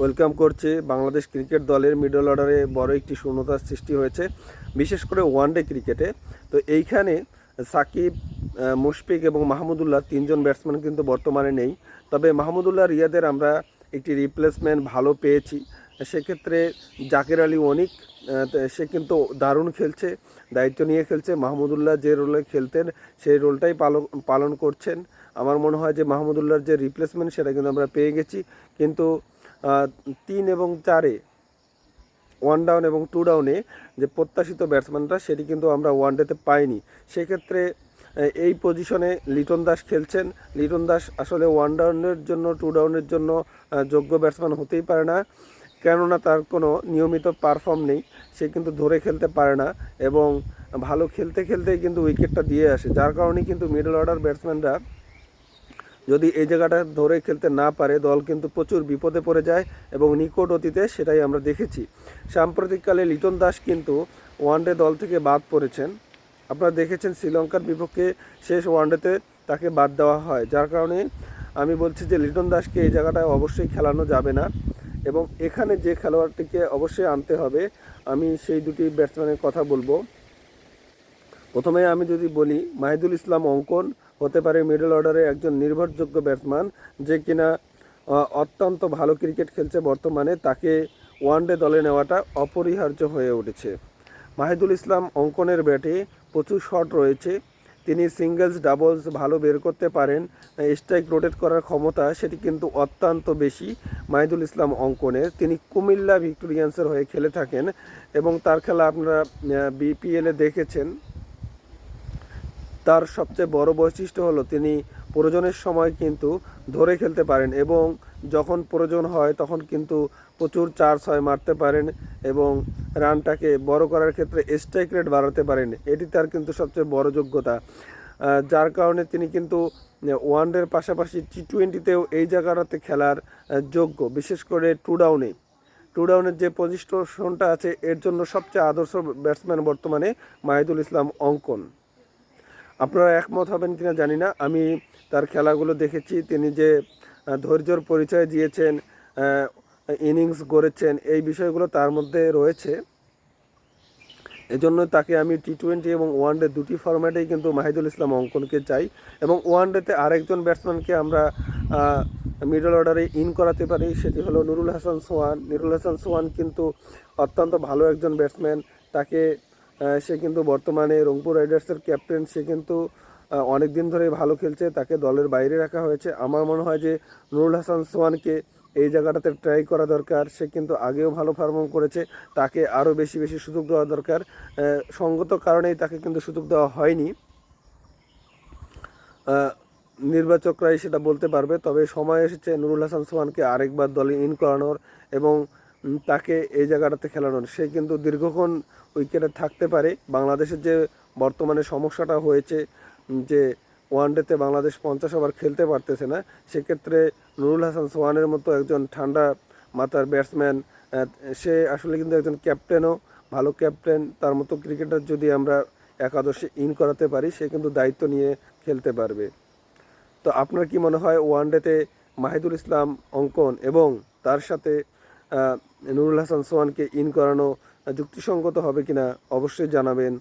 Welcome করছে Bangladesh cricket দলের middle অর্ডারে বড় একটি শূন্যতার সৃষ্টি হয়েছে, বিশেষ করে ওয়ানডে ক্রিকেটে তো এইখানে সাকিব মুশফিক এবং মাহমুদুল্লাহ তিনজন ব্যাটসম্যান কিন্তু বর্তমানে নেই। তবে মাহমুদুল্লাহ রিয়াদের আমরা একটি রিপ্লেসমেন্ট ভালো পেয়েছি। সেক্ষেত্রে জাকের আলী অনিক সে কিন্তু দারুণ খেলছে, দায়িত্ব নিয়ে খেলছে। মাহমুদুল্লাহ যে রোলে খেলতেন, সেই রোলটাই পালন করছেন। আমার মনে হয় যে মাহমুদুল্লাহর যে রিপ্লেসমেন্ট সেটা কিন্তু আমরা পেয়ে গেছি। কিন্তু তিন এবং চারে ওয়ান ডাউন এবং টু ডাউনে যে প্রত্যাশিত ব্যাটসম্যানটা সেটি কিন্তু আমরা ওয়ান ডেতে পাইনি। সেক্ষেত্রে এই পজিশনে লিটন দাস খেলছেন। লিটন দাস আসলে ওয়ান ডাউনের জন্য টু ডাউনের জন্য যোগ্য ব্যাটসম্যান হতেই পারে না। কেননা তার কোনো নিয়মিত পারফর্ম নেই। সে কিন্তু ধরে খেলতে পারে না এবং ভালো খেলতে খেলতেই কিন্তু উইকেটটা দিয়ে আসে। যার কারণে কিন্তু মিডল অর্ডার ব্যাটসম্যানরা যদি এই জায়গাটা ধরে খেলতে না পারে, দল কিন্তু প্রচুর বিপদে পড়ে যায় এবং নিকট অতীতে সেটাই আমরা দেখেছি। সাম্প্রতিককালে লিটন দাস কিন্তু ওয়ানডে দল থেকে বাদ পড়েছেন। আপনারা দেখেছেন শ্রীলঙ্কার বিপক্ষে শেষ ওয়ানডেতে তাকে বাদ দেওয়া হয়। যার কারণে আমি বলছি যে লিটন দাসকে এই জায়গাটায় অবশ্যই খেলানো যাবে না এবং এখানে যে খেলোয়াড়টিকে অবশ্যই আনতে হবে, আমি সেই দুটি ব্যাটসম্যানের কথা বলব। প্রথমে আমি যদি বলি, মাহিদুল ইসলাম অঙ্কন হতে পারে মিডল অর্ডারে একজন নির্ভরযোগ্য ব্যাটসম্যান যে কিনা অত্যন্ত ভালো ক্রিকেট খেলছে বর্তমানে, তাকে ওয়ানডে দলে নেওয়াটা অপরিহার্য হয়ে উঠেছে। মাহিদুল ইসলাম অঙ্কনের ব্যাটে প্রচুর শট রয়েছে, তিনি সিঙ্গেলস ডাবলস ভালো বের করতে পারেন স্ট্রাইক রোটেট করার ক্ষমতা সেটি কিন্তু অত্যন্ত বেশি মাহিদুল ইসলাম অঙ্কনের। তিনি কুমিল্লা ভিক্টোরিয়ান্সের হয়ে খেলে থাকেন এবং তার খেলা আপনারা বিপিএলে দেখেছেন। তার সবচেয়ে বড় বৈশিষ্ট্য হলো তিনি প্রয়োজনের সময় কিন্তু ধরে খেলতে পারেন এবং যখন প্রয়োজন হয় তখন কিন্তু প্রচুর চার ছয় মারতে পারেন এবং রানটাকে বড় করার ক্ষেত্রে স্ট্রাইক রেট বাড়াতে পারেন। এটি তার কিন্তু সবচেয়ে বড় যোগ্যতা। যার কারণে তিনি কিন্তু ওয়ানডের পাশাপাশি টি টোয়েন্টিতেও এই জায়গাটাতে খেলার যোগ্য। বিশেষ করে টু ডাউনে। টু ডাউনের যে পজিশনটা আছে, এর জন্য সবচেয়ে আদর্শ ব্যাটসম্যান বর্তমানে মাহিদুল ইসলাম অঙ্কন। আপনারা একমত হবেন কিনা জানি না। আমি তার খেলাগুলো দেখেছি, তিনি যে ধৈর্যর পরিচয় দিয়েছেন ইনিংস গড়েছেন, এই বিষয়গুলো তার মধ্যে রয়েছে। এজন্য তাকে আমি টি টোয়েন্টি এবং ওয়ানডে দুটি ফরম্যাটেই কিন্তু মাহিদুল ইসলাম অঙ্কনকে চাই এবং ওয়ানডেতে আরেকজন ব্যাটসম্যানকে আমরা মিডল অর্ডারে ইন করাতে পারি, সেটি হলো নুরুল হাসান সোহান। নুরুল হাসান সোহান কিন্তু অত্যন্ত ভালো একজন ব্যাটসম্যান তাকে সে কিন্তু বর্তমানে রংপুর রাইডার্সের ক্যাপ্টেন, সে কিন্তু অনেক দিন ধরে ভালো খেলছে, তাকে দলের বাইরে রাখা হয়েছে। আমার মনে হয় যে নুরুল হাসান সোহানকে এই জায়গাটাতে ট্রাই করা দরকার, সে কিন্তু আগেও ভালো পারফর্ম করেছে, তাকে আরও বেশি বেশি সুযোগ দেওয়া দরকার। সঙ্গত কারণেই তাকে কিন্তু সুযোগ দেওয়া হয়নি। নির্বাচকরাই সেটা বলতে পারবে, তবে সময় এসেছে নুরুল হাসান সোহানকে আরেকবার দলে ইন করানোর এবং তাকে এই জায়গাটাতে খেলানোর সে কিন্তু দীর্ঘক্ষণ উইকেটে থাকতে পারে। বাংলাদেশের যে বর্তমানে সমস্যাটা হয়েছে যে ওয়ানডেতে বাংলাদেশ পঞ্চাশ ওভার খেলতে পারতেছে না, সেক্ষেত্রে নুরুল হাসান সোহানের মতো একজন ঠান্ডা মাথার ব্যাটসম্যান সে আসলে কিন্তু একজন ক্যাপ্টেনও ভালো ক্যাপ্টেন তার মতো ক্রিকেটার যদি আমরা একাদশে ইন করাতে পারি, সে কিন্তু দায়িত্ব নিয়ে খেলতে পারবে। তো আপনার কি মনে হয় ওয়ানডেতে মাহিদুল ইসলাম অঙ্কন এবং তার সাথে নুরুল হাসান সোহানকে ইন করানো যুক্তিসঙ্গত হবে কিনা অবশ্যই জানাবেন।